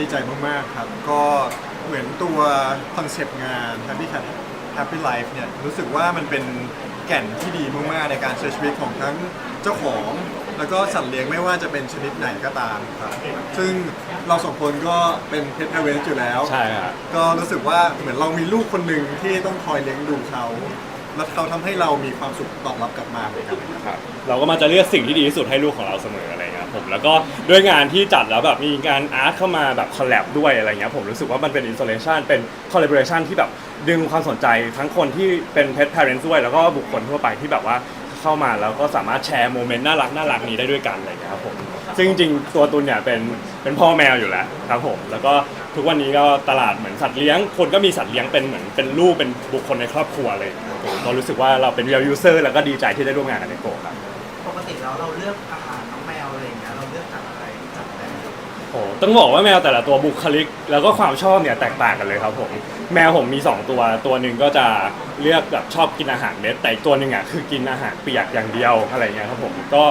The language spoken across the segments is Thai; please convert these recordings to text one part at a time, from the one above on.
ดีใจมาก ๆ ครับ ก็เหมือนตัวคอนเซปต์งาน Happy Cat Happy Life เนี่ยรู้สึกว่ามันเป็นแก่นที่ดีมาก ๆ ในการใช้ชีวิตของทั้งเจ้าของ แล้วก็สัตว์เลี้ยงไม่ว่าจะเป็นชนิดไหนก็ตามครับ ซึ่งเราสองคนก็เป็นเพ t พ a เ e น t อยู่แล้ว ใช่ครับ ก็รู้สึกว่าเหมือนเรามีลูกคนหนึ่งที่ต้องคอยเลี้ยงดูเขา แล้วเขาทำให้เรามีความสุขตอบรับกลับมาเหมือนกันครับ ครับเราก็มาจะเลือกสิ่งที่ดีที่สุดให้ลูกของเราเสมออะไรเงี้ยครับ ผม แล้วก็ด้วยงานที่จัดแล้วแบบมีงานอาร์ตเข้ามาแบบคอลแลบด้วยอะไรเงี้ยผมรู้สึกว่ามันเป็นอินส l เลชันเป็นคอล l a b o r a t i o n ที่แบบดึงความสนใจทั้งคนที่เป็นเพ t พ a เ e น t ด้วย แล้วก็บุคคลทั่วไปที่แบบว่าเข้ามาแล้วก็สามารถแชร์โมเมนต์น่ารักน่ารักนี้ได้ด้วยกันอะไรเงี้ยครับผมซึ่งจริงๆตัวตุนเนี่ยเป็นเป็นพ่อแมวอยู่แล้วครับผมแล้วก็ทุกวันนี้ก็ตลาดเหมือนสัตว์เลี้ยง คนก็มีสัตว์เลี้ยงเป็นเหมือนเป็นลูกเป็นบุคคลในครอบครัวเลยผมก็รู้สึกว่าเราเป็น real user แล้วก็ดีใจที่ได้ร่วมงานกับเนโกครับปกติแล้วเราเลือก ต้องบอกว่าแมวแต่ละตัวบุคลิก แล้วก็ความชอบเนี่ยแตกต่างกันเลยครับผมแมวผมมี 2 ตัว ตัวหนึ่งก็จะเลือกแบบชอบกินอาหารเม็ดแต่อีกตัวหนึ่งอะคือกินอาหารเปียกอย่างเดียวอะไรเงี้ยครับผมก็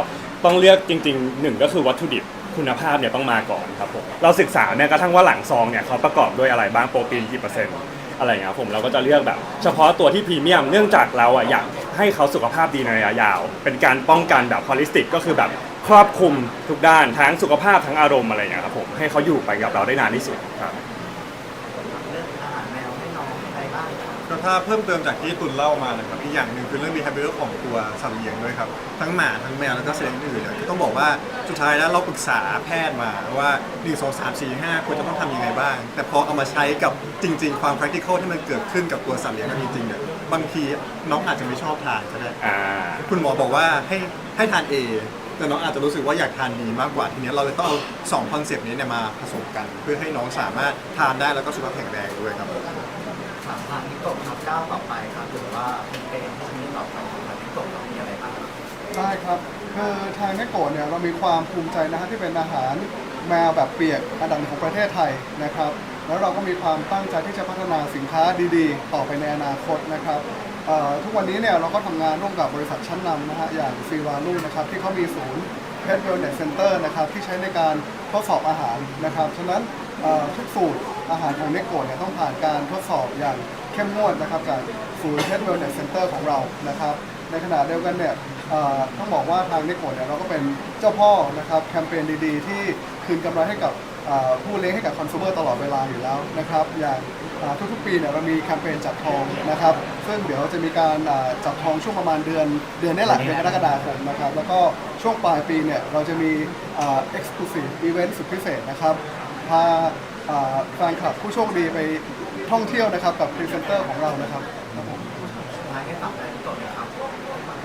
ต้องเลือกจริงๆหนึ่งก็คือวัตถุดิบคุณภาพเนี่ยต้องมาก่อนครับผมเราศึกษาเนี่ยกระทั่งว่าหลังซองเนี่ยเขาประกอบด้วยอะไรบ้างโปรตีนกี่เปอร์เซ็นต์อะไรเงี้ยครับผมเราก็จะเลือกแบบ เฉพาะตัวที่พรีเมียมเนื่องจากเราอะอยากให้เขาสุขภาพดีในระยะยาว เป็นการป้องกันแบบฮอลิสติกก็คือแบบ ครอบคลุมทุกด้านทั้งสุขภาพทั้งอารมณ์อะไรอย่างเงี้ยครับผมให้เขาอยู่ไปกับเราได้นานที่สุดครับเลือกอาหารแมวให้น้องอะไรบ้างครับก็ถ้าเพิ่มเติมจากที่ตุนเล่ามานะครับอีกอย่างหนึ่งคือเรื่อง behavior ของตัวสัตว์เลี้ยงด้วยครับ ทั้งหมาทั้งแมวแล้วก็สัตว์เลี้ยงอื่นเนี่ยคือต้องบอกว่าสุดท้ายแล้วเราปรึกษาแพทย์มาว่า 1 2 3 4 5 ควรจะต้องทำยังไงบ้าง แต่พอเอามาใช้กับจริง ๆ ความ practical ที่มันเกิดขึ้นกับตัวสัตว์เลี้ยงนั้นจริงๆเนี่ยบางทีน้องอาจจะไม่ชอบทานก็ได้ อ่า คุณหมอบอกว่าให้ให้ทาน A แต่น้องอาจจะรู้สึกว่าอยากทาน B มากกว่าทีเนี้ยเราเลยต้องเอาสองคอนเซปต์นี้เนี่ยมาผสมกัน เพื่อให้น้องสามารถทานได้แล้วก็สุขภาพแข็งแรงด้วยครับถามทางนิโกะครับก้าวต่อไปครับหรือว่าเป็นเป็นที่นี้ต่อไปของทางนิโกะเรามีอะไรบ้างครับได้ครับคือทางแมโกะเนี่ยเรามีความภูมิใจนะฮะที่เป็นอาหารแมวแบบเปียกอันดับหนึ่งของประเทศไทยนะครับ แล้วเราก็มีความตั้งใจที่จะพัฒนาสินค้าดีๆ ต่อไปในอนาคตนะครับ เอ่อทุกวันนี้เนี่ยเราก็ทำงานร่วมกับบริษัทชั้นนำนะฮะอย่างซีวาลูนะครับที่เขามีศูนย์ Pet Wellness Center นะครับที่ใช้ในการทดสอบอาหารนะครับฉะนั้นเอ่อทุกสูตรอาหารของเนโกะเนี่ยต้องผ่านการทดสอบอย่างเข้มงวดนะครับจากศูนย์ Pet Wellness Center ของเรานะครับในขณะเดียวกันเนี่ย เอ่อต้องบอกว่าทางนิโกะเนี่ยเราก็เป็นเจ้าพ่อนะครับแคมเปญดีๆ ที่คืนกำไรให้กับเอ่อผู้เลี้ยงให้กับคอน sumer ตลอดเวลาอยู่แล้วนะครับอย่างเอ่อทุกๆปีเนี่ยเรามีแคมเปญจับทองนะครับซึ่งเดี๋ยวจะมีการเอ่อจับทองช่วงประมาณเดือนเดือนนี้แหละเดือนกรกฎาคมนะครับแล้วก็ช่วงปลายปีเนี่ยเราจะมีเอ่อ exclusive event สุดพิเศษนะครับพาเอ่อแฟนคลับผู้โชคดีไปท่องเที่ยวนะครับกับพรีเซนเตอร์ของเรานะครับครับผม สุดท้ายให้ฝากแบรนด์นิโกะเลยครับ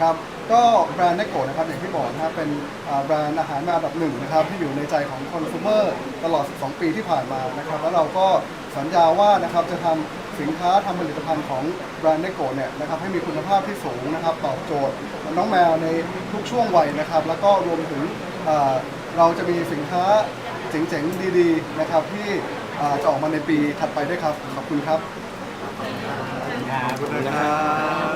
ครับ ก็แบรนด์เนโกะนะครับอย่างที่บอกนะครับเป็นแบรนด์อาหารมาอันดับหนึ่งนะครับที่อยู่ในใจของคอน sumer ตลอด 12 ปีที่ผ่านมานะครับแล้วเราก็สัญญาว่านะครับจะทำสินค้าทำผลิตภัณฑ์ของแบรนด์เนโกะเนี่ยนะครับให้มีคุณภาพที่สูงนะครับตอบโจทย์น้องแมวในทุกช่วงวัยนะครับแล้วก็รวมถึงอ่าเราจะมีสินค้าเจ๋งๆดีๆนะครับที่อ่าจะออกมาในปีถัดไปด้วยครับขอบคุณครับ ขอบคุณครับ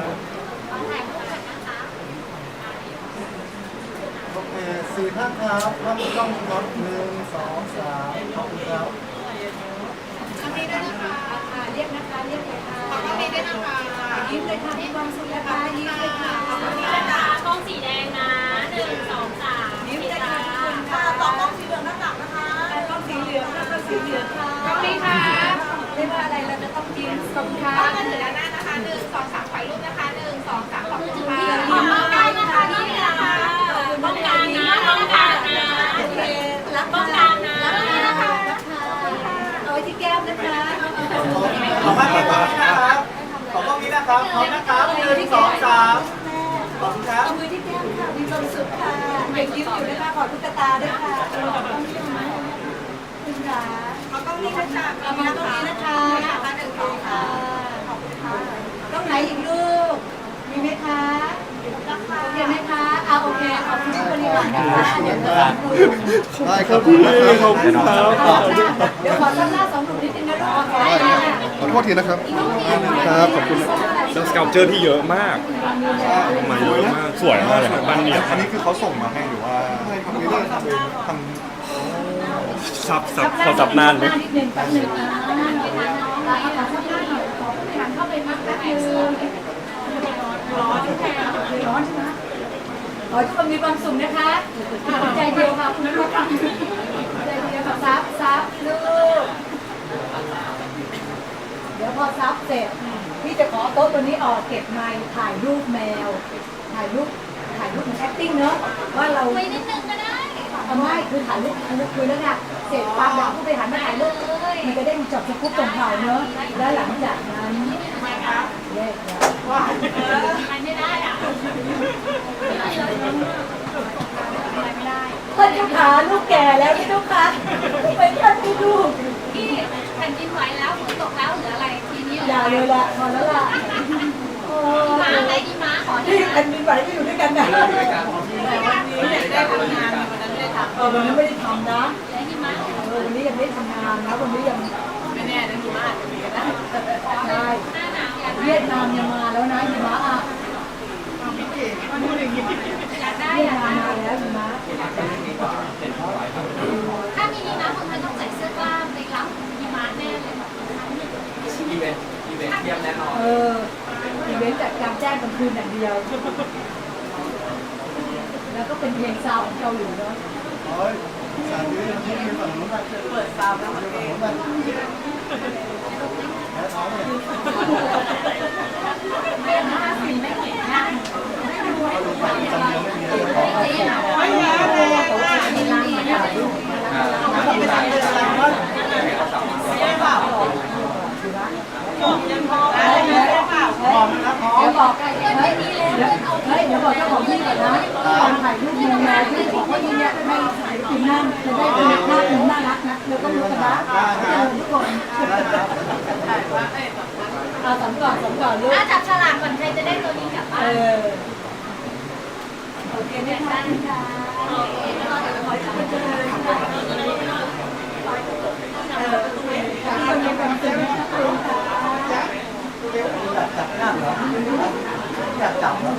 โอเคสี่ท่านครับท่านต้องรถหนึ่งสองสามขอบคุณครับทางนี้ด้วยนะคะค่ะเรียกนะคะ เรียกเลยค่ะขอบคุณด้วยนะคะยิ้มเลยค่ะมีความสุขนะคะยิ้มเลยค่ะขอบคุณค่ะช่องสีแดงนะหนึ่งสองสามยิ้มเลยค่ะขอบคุณค่ะต่อกล้องสีเหลืองด้านหลังนะคะกล้องสีเหลืองค่ะกล้องสีเหลืองค่ะตรงนี้ค่ะเรียกว่าอะไรเราจะต้องยิ้มสมค่ะต้องกันถือด้านหน้านะคะหนึ่งสองสามถ่ายรูปนะคะหนึ่งสองสามขอบคุณค่ะขอบคุณค่ะนะคะนี่นะคะต้องการนะต้องการนะ โอเครัก ต้องการนะ รักนะคะเอาไว้ที่แก้มนะคะ ขอบคุณครับขอบคุณนะครับพร้อมนะครับหนึ่งสองสามขอบคุณครับเอามือที่แก้มค่ะมีความสุขค่ะเด็กยิ้มอยู่นะคะขอตุ๊กตาด้วยค่ะต้องยิ้มไหมคุณขาเอาต้องนี้นะคะเอามาตรงนี้นะคะหนึ่งสองค่ะขอบคุณค่ะต้องไหนอีกลูก มีไหมคะโอเคไหมคะเอาโอเคขอบคุณทุกคนดีกว่านะคะเดี๋ยวขอบคุณได้ครับขอบคุณนะครับขอบคุณครับเดี๋ยวขอตั้งหน้าสองหนุ่มนิดนึงนะลูกโอเคได้ ขอโทษทีนะครับ ครับขอบคุณแล้วสเกลเจอร์ที่เยอะมากมาเยอะมากสวยมากเลยครับบ้านเนียบอันนี้คือเขาส่งมาให้หรือว่าใช่ครับมีด้วยครับทำซับซับพอซับนานไหมนิดนึงแป๊บนึงนะเอาขอซับหน้าหน่อยขอหันเข้าไปมักแป๊บนึงร้อนแค่ร้อนใช่ไหมขอให้ทุกคนมีความสุขนะคะ ใจเดียวค่ะคุณผู้ชมใจเดียวค่ะซับซับลูกเดี๋ยว พอซับเสร็จพี่จะขอโต๊ะตัวนี้ออกเก็บไมค์ถ่ายรูปแมว ถ่ายรูปถ่ายรูปเหมือน acting เนอะว่าเราไปนิดนึงก็ได้เอาไม่คือถ่ายรูปถ่ายรูปคุยแล้วไงเสร็จปั๊บเราก็ไปหันมาถ่ายรูปมันจะได้จบสกุ๊ปตรงเขาเนอะแล้วหลังจากนั้นแยกย้ายไปไม่ได้อะไปไม่ได้ท่านเจ้าขาลูกแก่แล้วพี่ลูกคะเป็นท่านที่ลูกพี่แผ่นดินไหวแล้วฝนตกแล้วเหลืออะไรทีนี้อย่าเลยละพอแล้วล่ะโอ้ม้าไงอีม้าขอที่ที่แผ่นดินไหวก็อยู่ด้วยกันนะแต่วันนี้เนี่ยได้ทำงานวันนั้นได้ทเออวันนี้ไม่ได้ทำนะแล้วอีม้าเออวันนี้ยังไม่ได้ทำงานนะวันนี้ยังำไม่แน่นะมีมากจะมีก็ได้ ใช่ หน้าหนาวอยาก เวียดนามยังมาแล้วนะหิมะอะ อยากได้ เวีย อ ด ยาก นาม ได้ มาแล้วหิมะ ถ้ามีหิมะคนไทยต้องใส่เสื้อกล้ามไปรับหิมะแน่เลย อีเวนต์อีเวนต์เทียมแน่นอน เอออีเวนต์ จัดการแจ้งกลางคืนอย่างเดียว แล้วก็เป็นเพลงซาวของเกาหลีเนาะโอ้ยสาธุนะที่มีฝั่งนู้นนะเปิดซาวด์แล้วมันเองไม่ห้าสิบไม่เห็นนะ ไม่แย่เลยแต่ว่ามีร้านมาถ่ายรูป เดี๋ยวบอกกันเฮ้ยเดี๋ยวเฮ้ยเดี๋ยวบอกเจ้าของที่ก่อนนะตอนถ่ายรูปมีแมวที่บอกว่าที่เนี้ยให้ถ่ายรูปนั่งจะได้เป็นหน้าคุณน่ารักนะแล้วก็รู้กันนะเออทุกคนเอาสำก่ อนสำก่อนลูกถ้าจับฉลากก่อนใครจะได้ตัวนี้กลับเอบ้านอโอเคไหมคะค่ะเออคนนี้เป็นสิ่งที่คุณค่ะจับนั่งเหรออยากจับเหรอ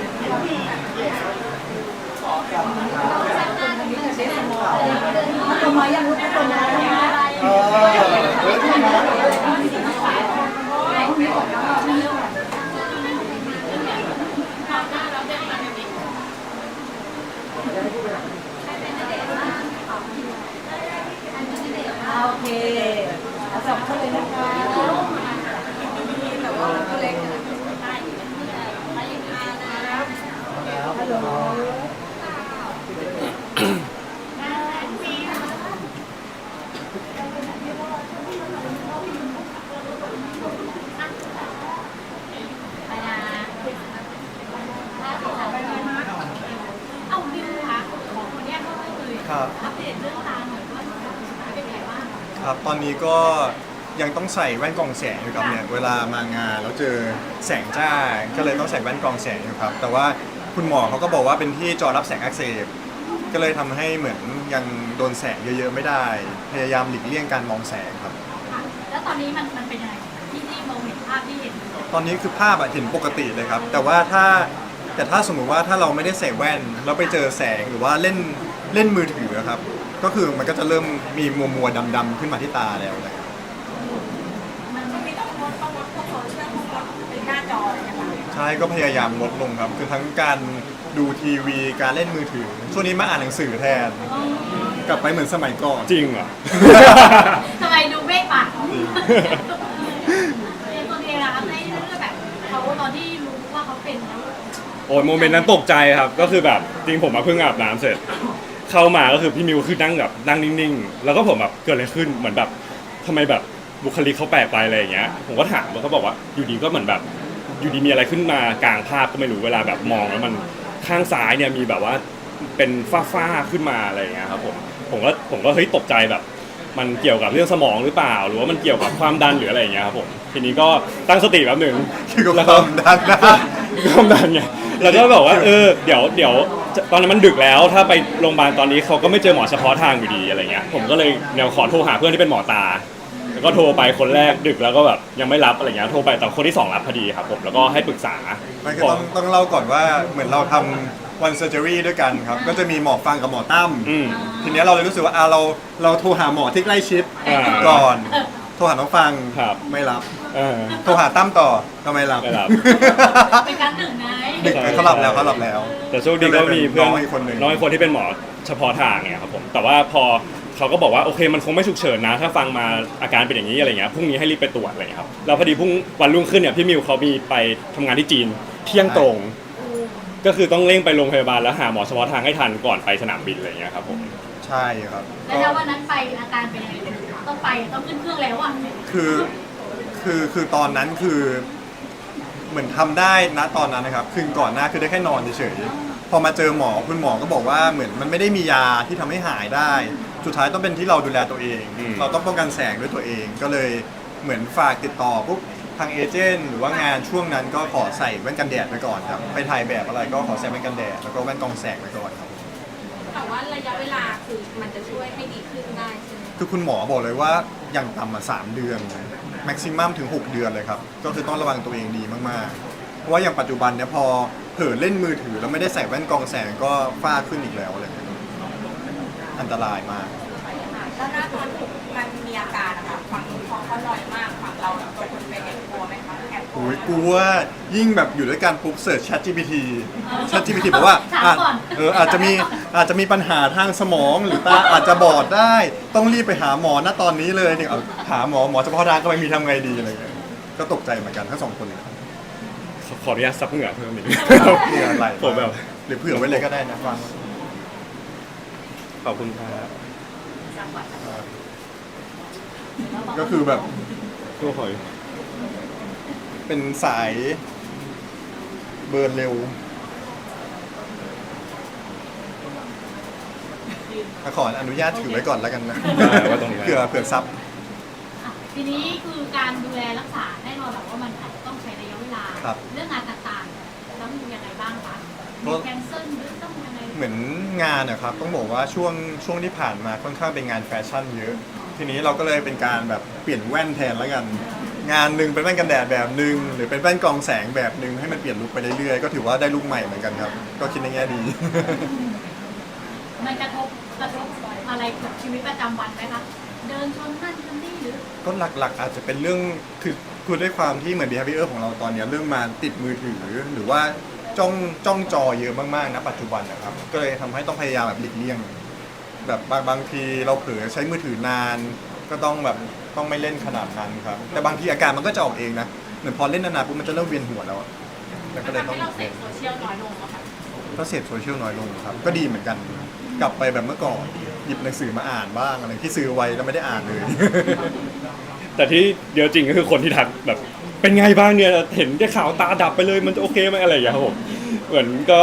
พัดลมมายังลูกพัดลมมายังเออเฮ้ยที่มาโอ เคเอาสองเข้าเลยนะคะฮัลโหล ไปนะเอาดิวค่ะของคนเนี้ยเขาไม่เคย ครับ อัปเดตเรื่องราวหน่อยว่าเป็นไงบ้าง ครับ ตอนนี้ก็ยังต้องใส่แว่นกรองแสงอยู่ครับเนี่ย เวลามางานแล้วเจอแสงจ้า ก็เลยต้องใส่แว่นกรองแสงอยู่ครับ แต่ว่าคุณหมอเขาก็บอกว่าเป็นที่จอรับแสงอักเสบ ก็เลยทำให้เหมือนยังโดนแสงเยอะๆไม่ได้ พยายามหลีกเลี่ยงการมองแสงครับ ค่ะ แล้วตอนนี้มันมันเป็นยังไงที่ที่มองเห็นภาพที่เห็นตอนนี้คือภาพอะเห็นปกติเลยครับ แต่ว่าถ้าแต่ถ้าสมมุติว่าถ้าเราไม่ได้ใส่แว่น แล้วไปเจอแสงหรือว่าเล่นเล่นมือถืออะครับ ก็คือมันก็จะเริ่มมีมัวมัวๆดำๆขึ้นมาที่ตาแล้วนะครับใช่ก็พยายามลดลงครับ คือทั้งการดูทีวีการเล่นมือถือ ช่วงนี้มาอ่านหนังสือแทน กลับไปเหมือนสมัยก่อนจริงเหรอ ทำไมดูเมฆปากจริงเรียนตัวเองนะครับให้เรื่องแบบเขาตอนที่รู้ว่าเขาเป็นแล้วโอ้ยโมเมนต์นั้นตกใจครับ ก็คือแบบจริงผมมาเพิ่งอาบน้ำเสร็จ เข้ามาก็คือพี่มิวคือนั่งแบบนั่งนิ่งๆ แล้วก็ผมแบบเกิดอะไรขึ้นเหมือนแบบทำไมแบบบุคลิกเขาแปลกไปอะไรอย่างเงี้ย ผมก็ถามแล้วเขาบอกว่าอยู่ดีก็เหมือนแบบอยู่ดีมีอะไรขึ้นมากลางภาพก็ไม่รู้เวลาแบบมองแล้วมันข้างซ้ายเนี่ยมีแบบว่าเป็นฝ้าๆขึ้นมาอะไรอย่างเงี้ยครับผมผมก็ผมก็เฮ้ยตกใจแบบ มันเกี่ยวกับเรื่องสมองหรือเปล่า หรือว่ามันเกี่ยวกับความดันหรืออะไรอย่างเงี้ยครับผมทีนี้ก็ตั้งสติแป๊บหนึ่งคือกับแล้วความดันนะ ความดันไงแล้วก็บอกว่าเออเดี๋ยวเดี๋ยว ตอนนั้นมันดึกแล้ว ถ้าไปโรงพยาบาลตอนนี้เขาก็ไม่เจอหมอเฉพาะทางอยู่ดีอะไรเงี้ย ผมก็เลยแนวขอโทรหาเพื่อนที่เป็นหมอตา แล้วก็โทรไปคนแรกดึกแล้วก็แบบยังไม่รับอะไรเงี้ย โทรไปแต่คนที่สองรับพอดีครับผมแล้วก็ให้ปรึกษามันก็ต้องต้องเล่าก่อนว่าเหมือนเราทำวันเซอร์เจอรี่ด้วยกันครับ ก็จะมีหมอฟังกับหมอตั้ม อืม ทีเนี้ยเราเลยรู้สึกว่าอะเราเราโทรหาหมอที่ใกล้ชิดอ่า ก่อน โทรหาน้องฟังครับ ไม่รับ เออ โทรหาตั้มต่อก็ไม่รับไม่รับ เป็นการหนึ่งไงดึกเลยเขาหลับแล้วเขาหลับแล้ว แต่โชคดีก็มีเพื่อนน้องอีกคนหนึ่งน้องอีกคนที่เป็นหมอเฉพาะทางเนี่ยครับผม แต่ว่าพอเขาก็บอกว่าโอเคมันคงไม่ฉุกเฉินนะ ถ้าฟังมาอาการเป็นอย่างนี้อะไรเงี้ยพรุ่งนี้ให้รีบไปตรวจอะไรเงี้ยครับแล้วพอดีพรุ่งวันรุ่งขึ้นเนี่ยพี่มิวเขามีไปทำงานที่จีนเที่ยงตรง ก็คือต้องเร่งไปโรงพยาบาลแล้วหาหมอเฉพาะทางให้ทันก่อนไปสนามบินอะไรเงี้ยครับผม ใช่ครับ แล้วถ้าวันนั้นไปอาการเป็นยังไง ต้องไปต้องขึ้นเครื่องแล้วอะคือคือคือตอนนั้นคือ เหมือนทำได้นะตอนนั้นนะครับ คืนก่อนหน้าคือได้แค่นอนเฉยๆพอมาเจอหมอคุณหมอก็บอกว่าเหมือนมันไม่ได้มียาที่ทำให้หายได้ สุดท้ายต้องเป็นที่เราดูแลตัวเอง อืม เราต้องป้องกันแสงด้วยตัวเอง ก็เลยเหมือนฝากติดต่อปุ๊บทางเอเจนต์หรือว่างานช่วงนั้นก็ขอใส่แว่นกันแดดไปก่อนครับไปถ่ายแบบอะไรก็ขอใส่แว่นกันแดดแล้วก็แว่นกรองแสงไปก่อนครับ แต่ว่าระยะเวลาคือมันจะช่วยให้ดีขึ้นได้ใช่ไหม คือคุณหมอบอกเลยว่าอย่างต่ำสามเดือนแม็กซิมัมถึง 6 เดือนเลยครับ ก็คือต้องระวังตัวเองดีมากๆ เพราะว่าอย่างปัจจุบันเนี่ยพอเผลอเล่นมือถือแล้วไม่ได้ใส่แว่นกรองแสงก็ฝ้าขึ้นอีกแล้วเลยอันตรายมาก แล้วหน้าตอนมันมีอาการอะค่ะฝั่งนู้นเขาเขาหน่อยมากฝั่งเรา โอ้ยไหมกลัวยิ่งแบบอยู่ด้วยกันปุ๊บเสิร์ช Chat GPT Chat GPT บอกว่าถามอะก่อน เอออาจจะมีอาจจะมีปัญหาทางสมองหรือตาอาจจะบอดได้ ต้องรีบไปหาหมอณตอนนี้เลยเนี่ยเอาหาหมอหมอเฉพาะทางก็ไม่มีทำไงดีอะไรเงี้ยก็ตกใจเหมือนกันทั้งสองคนเลยขอขออนุญาตซับเหงื่อเพิ่มอีกเผื่ออะไรผมแบบหรือเผื่อไว้เลยก็ได้นะฟังขอบคุณครับก็คือแบบตัวหอย เป็นสายเบิร์นเร็วขออนุญาตถือไว้ก่อนแล้วกันนะได้ไว้ตรงนี้เผื่อเผื่อซับ อะทีนี้คือการดูแลรักษาแน่นอนแหละว่ามันอาจจะต้องใช้ระยะเวลา ครับเรื่องงานต่างๆต้องยังไงบ้างคะมีแคนเซิลหรือต้องยังไงเหมือนงานนะครับต้องบอกว่าช่วงช่วงที่ผ่านมาค่อนข้างเป็นงานแฟชั่นเยอะ ทีนี้เราก็เลยเป็นการแบบเปลี่ยนแว่นแทนแล้วกัน งานหนึ่งเป็นแว่นกันแดดแบบหนึ่งหรือเป็นแว่นกรองแสงแบบหนึ่งให้มันเปลี่ยนลุคไปเรื่อยๆก็ถือว่าได้ลุคใหม่เหมือนกันครับ ก็คิดในแง่ดี มันกระทบกระทบอะไรกับชีวิตประจำวันไหมคะเดินชนนั่นชนนี่หรือก็หลักๆ อาจจะเป็นเรื่องคือคือด้วยความที่เหมือน behavior ของเราตอนเนี้ยเรื่องมาติดมือถือ หรือว่าจ้องจ้องจอเยอะมากๆนะปัจจุบันนะครับ ก็เลยทำให้ต้องพยายามแบบหลีกเลี่ยง แบบบางบางทีเราเผลอใช้มือถือนาน ก็ต้องแบบต้องไม่เล่นขนาดนั้นครับ แต่บางทีอาการมันก็จะออกเองนะ เหมือนพอเล่นนานๆปุ๊บมันจะเริ่มเวียนหัวแล้วอะแล้วก็เลยต้องทำให้เราเสพโซเชียลน้อยลงอะค่ะก็เสพโซเชียลน้อยลงครับ ก็ดีเหมือนกัน กลับไปแบบเมื่อก่อน หยิบหนังสือมาอ่านบ้างอะไรที่ซื้อไว้แล้วไม่ได้อ่านเลย แต่ที่เดียวจริงก็คือคนที่ทักแบบเป็นไงบ้างเนี่ยเห็นได้ข่าวตาดับไปเลยมันจะโอเคไหมอะไรอย่างเงี้ยครับผมเหมือนก็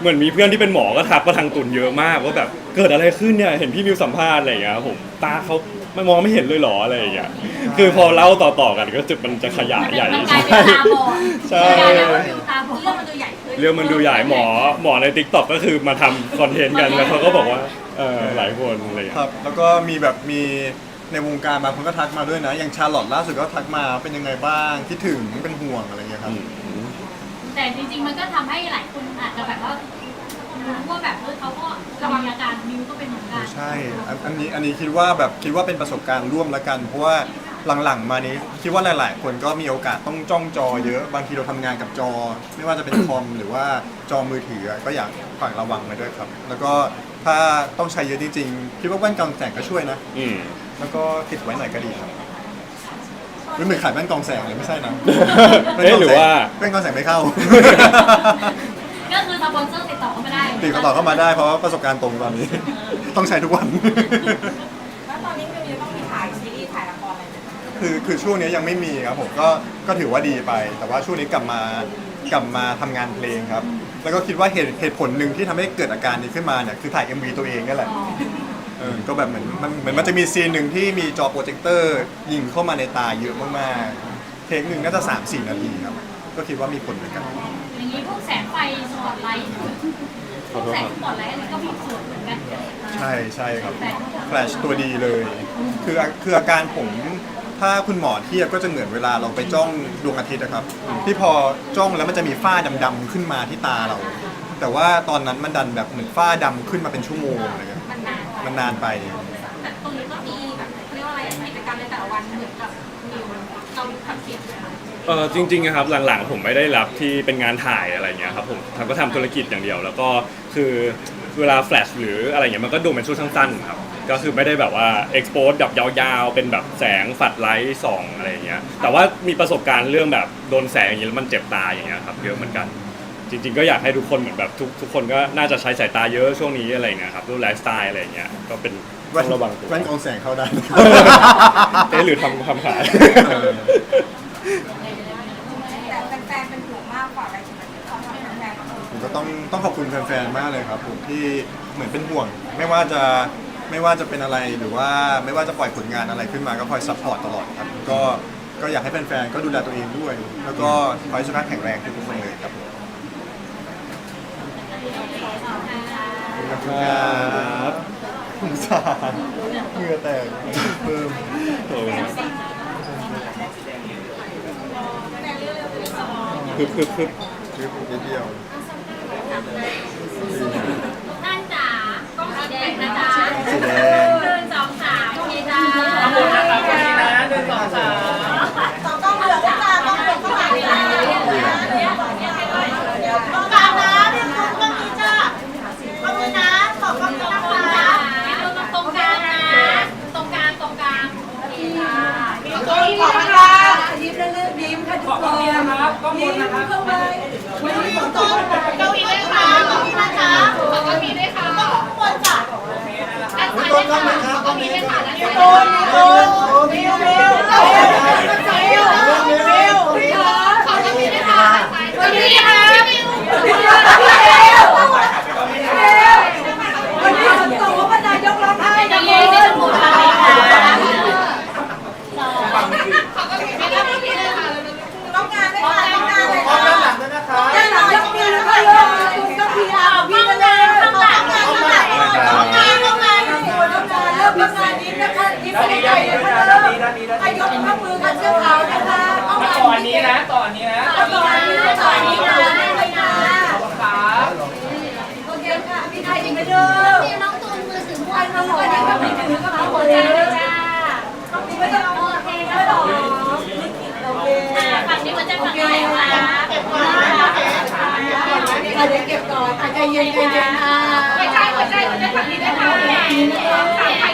เหมือนมีเพื่อนที่เป็นหมอก็ทักมาทางตุนเยอะมากว่าแบบเกิดอะไรขึ้นเนี่ยเห็นพี่มิวสัมภาษณ์อะไรอย่างเงี้ยครับผมตาเขา ไม่มองไม่เห็นเลยเหรออะไรอย่างเงี้ยคือพอเล่าต่อๆกันก็จุดมันจะขยายใหญ่มันกลายเป็นตาบอดใช่ กลายเป็นว่าฟิวตาบอดเรื่องมันดูใหญ่ขึ้น เรื่องมันดูใหญ่หมอหมอในทิกตอกก็คือมาทำคอนเทนต์กันแล้วเขาก็บอกว่าเออหลายคนอะไรอย่างคเงี้ยรับ แล้วก็มีแบบมีในวงการบางคนก็ทักมาด้วยนะ อย่างชาลอตล่าสุดก็ทักมาเป็นยังไงบ้างคิดถึงเป็นห่วงอะไรเงี้ยครับ แต่จริงๆ มันก็ทำให้หลายคนอาจจะแบบว่า รู้ว่าแบบเออเขาก็มีอาการมิวก็เป็นเหมือนกันใช่อันอันนี้อันนี้คิดว่าแบบคิดว่าเป็นประสบการณ์ร่วมละกัน เพราะว่าหลังๆมานี้คิดว่าหลาย ๆ คนก็มีโอกาสต้องจ้องจอเยอะบางทีเราทำงานกับจอ ไม่ว่าจะเป็นคอมหรือว่าจอมือถือก็อยากฝากระวังไว้ด้วยครับ แล้วก็ถ้าต้องใช้เยอะจริงๆคิดว่าแว่นกรองแสงก็ช่วยนะ อืม แล้วก็ติดไว้หน่อยก็ดีครับไม่เหมือนขายแว่นกรองแสงเลยไม่ใช่นะเอ๊ะหรือว่า แว่นกรองแสงไม่เข้า ก็คือสปอนเซอร์ติดต่อเข้ามาได้ ติดต่อเข้ามาได้เพราะว่าประสบการณ์ตรงตอนนี้ ต้องใช้ทุกวัน แล้วตอนนี้มิวจะต้องมีถ่ายซีรีส์ถ่ายละครอะไรไหมคะคือคือช่วงนี้ยังไม่มีครับผมก็ก็ถือว่าดีไป แต่ว่าช่วงนี้กลับมากลับมาทำงานเพลงครับ แล้วก็คิดว่าเหตุเหตุผลหนึ่งที่ทำให้เกิดอาการนี้ขึ้นมาเนี่ยคือถ่าย MV ตัวเองนี่แหละเออก็แบบเหมือนมันเหมือนมันจะมีซีนหนึ่งที่มีจอโปรเจคเตอร์ยิงเข้ามาในตาเยอะมากๆเทคหนึ่งน่าจะ3 4 นาทีครับ ก็คิดว่ามีผลเหมือนกัน อย่างนี้พวกแสงไฟสปอตไลท์ พวกแสงสปอตไลท์อะไรก็มีส่วนเหมือนกันใช่ใช่ครับแฟลชตัวดีเลย คือคืออาการผมถ้าคุณหมอเทียบก็จะเหมือนเวลาเราไปจ้องดวงอาทิตย์นะครับ ที่พอจ้องแล้วมันจะมีฝ้าดำๆขึ้นมาที่ตาเรา แต่แต่ว่าตอนนั้นมันดันแบบเหมือนฝ้าดำขึ้นมาเป็นชั่วโมงอะไรเงี้ยมันนานมันนานไป แต่ตรงนี้ก็มีแบบเรียกว่าอะไรอะกิจกรรมในแต่ละวันเหมือนกับนิวเราทำคลิปนะคะ เออจริงๆอะครับหลังๆ ผมไม่ได้รับที่เป็นงานถ่ายอะไรเงี้ยครับผมทำก็ทำธุรกิจอย่างเดียว แล้วก็คือเวลาแฟลชหรืออะไรเงี้ยมันก็ดูเป็นช่วงสั้นๆครับก็คือไม่ได้แบบว่าเอ็กซ์โพสแบบยาวๆ เป็นแบบแสงฝัดไลท์ส่องอะไรเงี้ยแต่ว่ามีประสบการณ์เรื่องแบบโดนแสงอย่างนี้แล้วมันเจ็บตาอย่างเงี้ยครับเยอะเหมือนกัน จริงๆก็อยากให้ทุกคนเหมือนแบบทุกทุกคนก็น่าจะใช้สายตาเยอะช่วงนี้อะไรเงี้ยครับรูปไลฟ์สไตล์อะไรเงี้ยก็เป็นต้องระวังตัวแว่นกรองแสงเข้าได้ เอ๊ะหรือทำทำขายแต่แฟนๆเป็นห่วงมากกว่าอะไรใช่ไหมที่เขาทำแฟนๆก็คือ ผมก็ ต้องต้องขอบคุณแฟนๆมากเลยครับผมที่เหมือนเป็นห่วง ไม่ว่าจะไม่ว่าจะเป็นอะไรหรือว่าไม่ว่าจะปล่อยผลงานอะไรขึ้นมาก็คอยซัพพอร์ตตลอดครับก็ก็อยากให้แฟนๆก็ดูแลตัวเองด้วย แล้วก็ขอให้สุขภาพแข็งแรงทุกคนเลยครับผมขอบคุณครับผมสารเหงื่อแตกเพิ่มพึบพึบพึบนิดเดียว ท่านจ๋ากล้องสีแดงนะจ๊ะสีแดง หนึ่งสองสามโอเคจ้าขอบคุณนะครับวันนี้นะหนึ่งสองสามสองต้องเดืองจ้าต้องเหลืองข้างหลังนะตรงกลางนะเรียกกล้องมีจ้าขอบคุณนะขอบคุณนะคะตรงกลางตรงกลางตรงกลางโอเคจ้าขอบคุณค่ะยิ้มเรื่อยๆยิ้มค่ะทุกคนบคุณนะครับขอบคุณนะครับเข้าไปยิ้มต้นเก้า อี้ด้วยค่ะเก้าอี้นะคะขอบคุณมีด้วยค่ะขอบคุณจ้ะด้านซ้ายด้วยค่ะขอบคุณมีด้วยค่ะด้านซ้ายโดด้วยนค่ะ โดนมิวมิวมิวมิวมิวมิว ขอบคุณมีด้วยค่ะด้านซ้ายด้วยค่ะมิว วันนี้ฝนตกเพราะว่านายกร้องไห้ จะ นะ เย็ คุ น ณ จะหมดอะไรค่ะขอบคุณมีด้วยค่ะมีด้วยค่ะ ร้องงานด้วยค่ะร้องงานเลย ขอบ ค่ะ ด้านหลังด้วยนะครับ ด้านหลังยกมือแล้วก็เลิกคุณต้องพีอาร์พี่มาเลยข้างหลังข้างหลังร้องงานร้องงานร้องงานร้องงานเลิกร้องงานนี้นะคะยิ้ม ด้าน ให้ นี้ ใจ ด้านนี้ นะคะ ด้าน เลิ นี้ ก ด้านนี้ด้านนี้ ให้ยกข้อมือกันเสื้อขาวนะคะเอา มา มา ก่อนนี้นะก่อนนี้นะ ต่อนี้นะต่อนี้นะได้เลยนะ ครับ โอเคค่ะพี่ไทยดีไหมเด้อ มีน้องตูนมือถือ ไปมาเลยค่ะพี่ถือกระเป๋าเลยจ้าไม่ต้องโอเคไม่ต้องโอเค ฝั่งนี้มันจะฝั่งไหนคะ เก็บก่อนเดี๋ยวเก็บก่อนใจเย็นใจเย็นอะ ไม่ใช่หัวใจหัวใจฝั่งนี้ด้วยค่ะถ่ายรูป